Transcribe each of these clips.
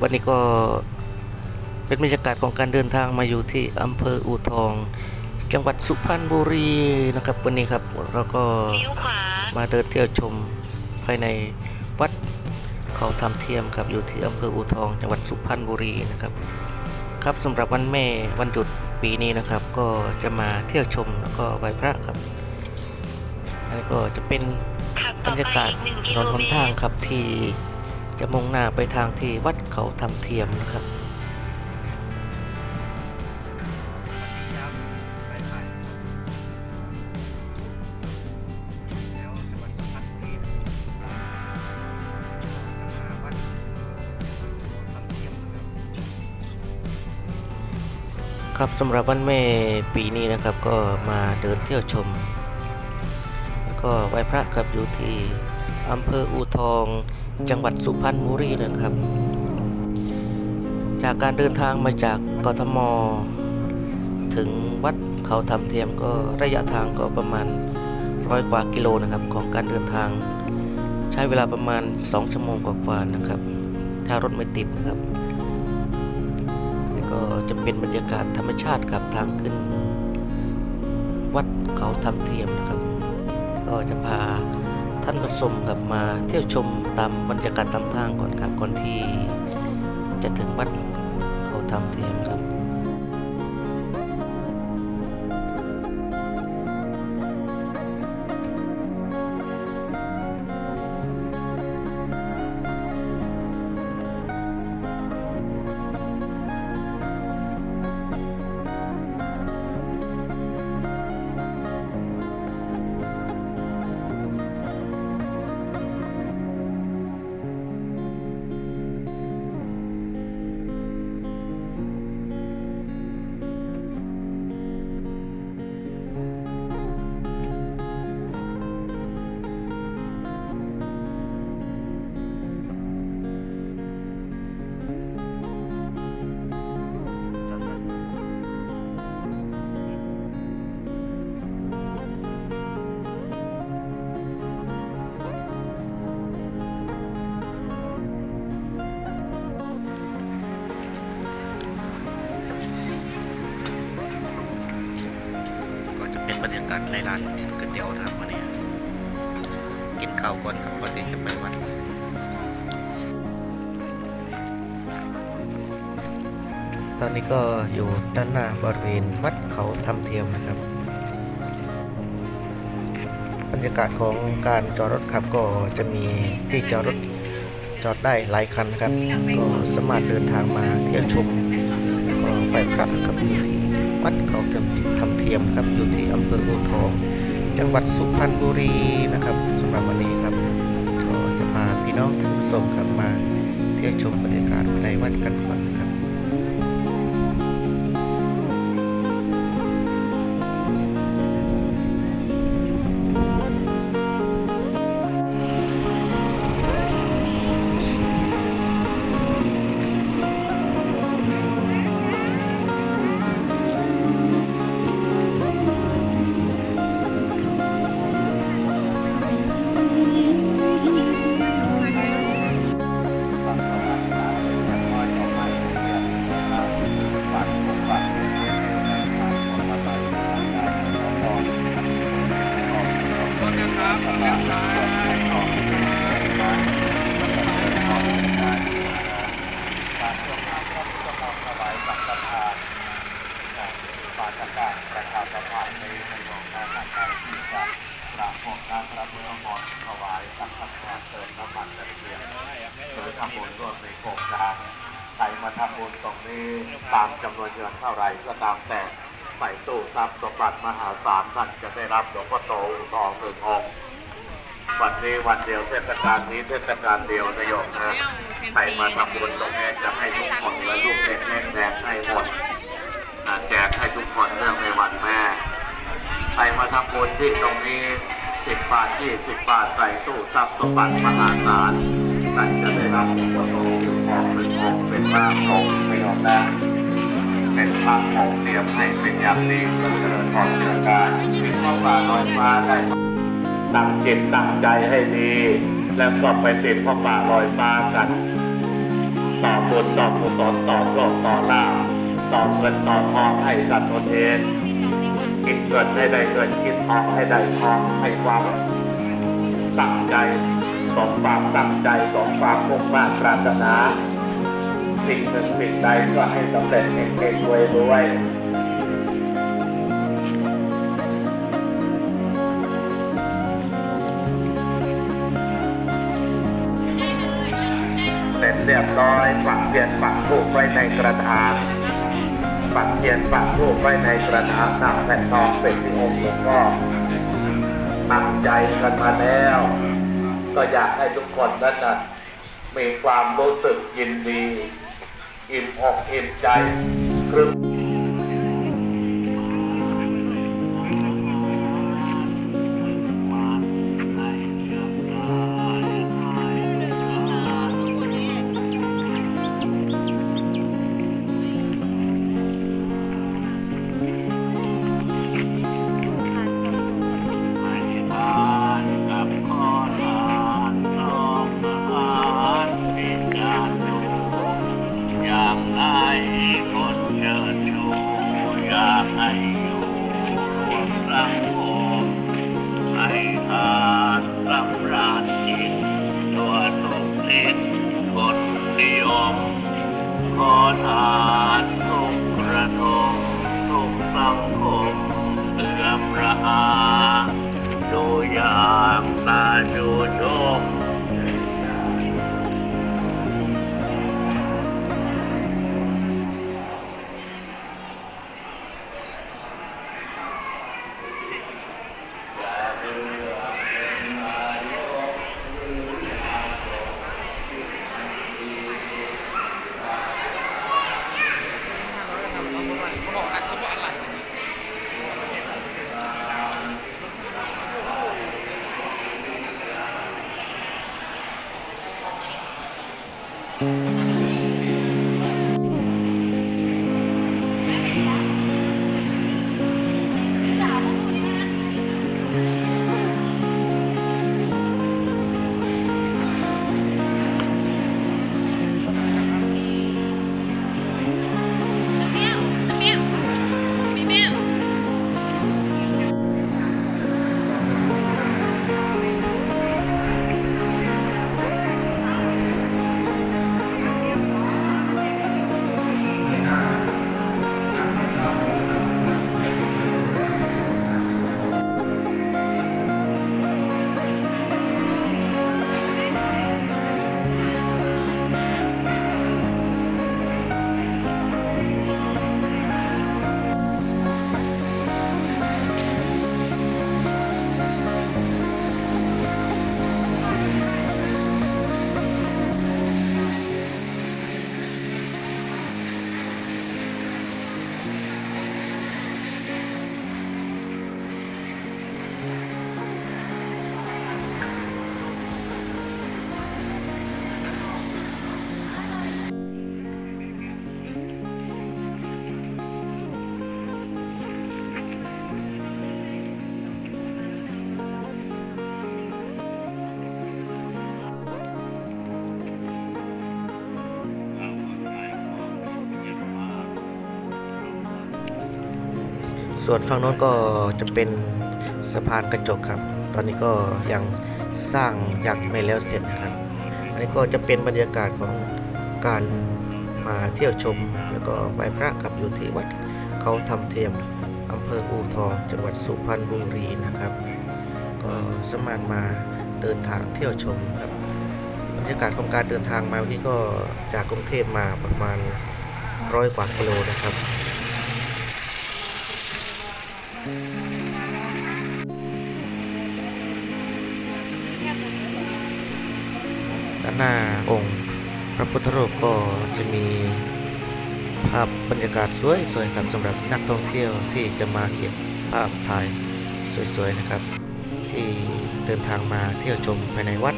วันนี้ก็เป็นบรรยากาศของการเดินทางมาอยู่ที่อำเภออูทอง จังหวัดสุพรรณบุรีนะครับ วันนี้ครับเราก็เลี้ยวขวามาเดินเที่ยวชมภายในวัดเขาทำเทียมครับอยู่ที่อำเภออูทอง จังหวัดสุพรรณบุรีนะครับ ครับสำหรับวันแม่วันหยุดปีนี้นะครับ ก็จะมาเที่ยวชมแล้วก็ไหว้พระครับอันนี้ก็จะเป็นขับบรต่อรไปยากาศอีกหนึ่งถกินโลนหเมนตทางรครับที่ จะมุ่งหน้าไปทางที่วัดเขาทำเทียมนะครับครับสำหรับวันแม่ปีนี้นะครับก็มาเดินเที่ยวชม แล้วก็ไหว้พระครับอยู่ที่อำเภออูทอง จังหวัดสุพรรณบุรีนะครับ จากการเดินทางมาจากกทม ถึงวัดเขาทำเทียมก็ระยะทางก็ประมาณร้อยกว่ากิโลนะครับของการเดินทาง ใช้เวลาประมาณ 2 ชั่วโมงกว่าๆนะครับ ถ้ารถไม่ติดนะครับนี่ก็จะเป็นบรรยากาศธรรมชาติครับทางขึ้น วัดเขาทำเทียมนะครับ ก็จะพาท่านผู้ชมครับมาเที่ยวชม ตามบรรยากาศตามทางก่อนครับก่อนที่จะถึงวัดเขาทำเทียมครับ ยากาศในร้านก๋วยเตี๋ยวนะครับวันนี้กินข้าวก่อนครับก่อนที่จะไปวัดตอนนี้ก็อยู่ด้านหน้าบริเวณวัดเขาทำเทียมนะครับ บรรยากาศของการจอดรถครับก็จะมีที่จอดรถจอดได้หลายคันนะครับ ก็สามารถเดินทางมาเที่ยวชมแล้วก็ไหว้พระครับอยู่ที่ วัดเขาจำทำเทียมครับอยู่ที่อำเภออุทอง จังหวัดสุพรรณบุรีนะครับสำหรับวันนี้ครับก็จะพาพี่น้องท่านผู้ชมครับมาเที่ยวชมบรรยากาศในวัดกันก่อนครับ ใครมาทำบุญตรงนี้ตามจำนวนเงินเท่าไรก็ตามแต่ใส่ตู้ทรัพย์สมบัติมหาศาลท่านจะได้รับหลวงพ่อโตทองหนึ่งองค์วันนี้วันเดียวเทศกาลนี้เทศกาลเดียวนายโยมนะใครมาทำบุญตรงนี้จะให้ทุกคนและลูกเล็กแม่แดงให้หมดแจกให้ทุกคนเรื่องในวันแม่ใครมาทำบุญที่ตรงนี้สิบบาทยี่สิบบาทใส่ตู้ทรัพย์สมบัติมหาศาล ท่านจะได้รับอุปโภคของเป็นองค์เป็นพระองไม่ยอมนะเป็นพระองเตรียมให้เป็นอย่างดีเพื่อเจริญพรเจริญการสิ่งข้อฟ้าลอยฟ้าได้ตั้งจิตตั้งใจให้ดี แล้วก็ไปติดพ่อป่าลอยฟ้ากัน ต่อบุญต่อกุศลต่อโลกต่อลาภต่อเงินต่อทองให้สัตว์ตนเองกินเงินให้ได้เงินกินทองให้ได้ทองให้ความตั้งใจ สมความตั้งใจสมความมุ่งมั่นปรารถนา สิ่งหนึ่งสิ่งใดก็ให้สำเร็จเองเองรวยรวยเสร็จเรียบร้อยปักเทียนปักทูกไว้ในกระถางปักเทียนปักทูกไว้ในกระถางนำแผ่นทองเป็นที่องค์หลวงพ่อตั้งใจกันมาแล้ว ก็อยากให้ทุกคนนั้นนะมีความรู้สึกยินดี อิ่มอกอิ่มใจครึ่ง Mm-hmm. ส่วนฝั่งโน้นก็จะเป็นสะพานกระจกครับ ตอนนี้ก็ยังสร้างยังไม่แล้วเสร็จนะครับ อันนี้ก็จะเป็นบรรยากาศของการมาเที่ยวชม แล้วก็ไหว้พระครับอยู่ที่วัดเขาทำเทียมอำเภออู่ทอง จังหวัดสุพรรณบุรีนะครับ ก็สมารถมาเดินทางเที่ยวชมครับบรรยากาศของการเดินทางมาวันนี้ก็จากกรุงเทพมาประมาณร้อยกว่ากิโลนะครับ ด้านหน้าองค์พระพุทธรูปก็จะมีภาพบรรยากาศสวยๆครับสำหรับนักท่องเที่ยวที่จะมาเก็บภาพถ่ายสวยๆนะครับ ที่เดินทางมาเที่ยวชมภายในวัด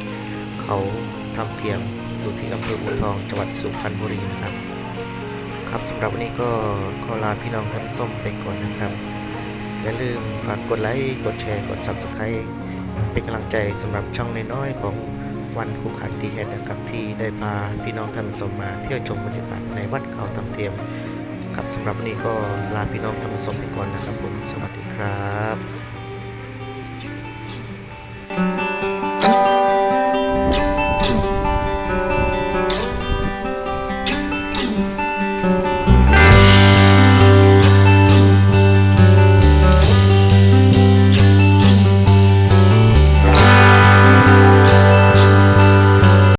เขาทำเทียมอยู่ที่อำเภออูทองจังหวัดสุพรรณบุรีนะครับ ครับสำหรับวันนี้ก็ขอลาพี่น้องท่านผู้มไปก่อนนะครับอย่าลืมฝากกดไลค์กดแชร์กด Subscribe เป็นกำลังใจสำหรับช่องน้อยๆของ วันคูขันตีแฮดนะครับที่ได้พาพี่น้องท่านสมมาเที่ยวชมบรรยากาศในวัดเขาตำเทียมครับสำหรับวันนี้ก็ลาพี่น้องท่านสมไปก่อนนะครับผมสวัสดีครับ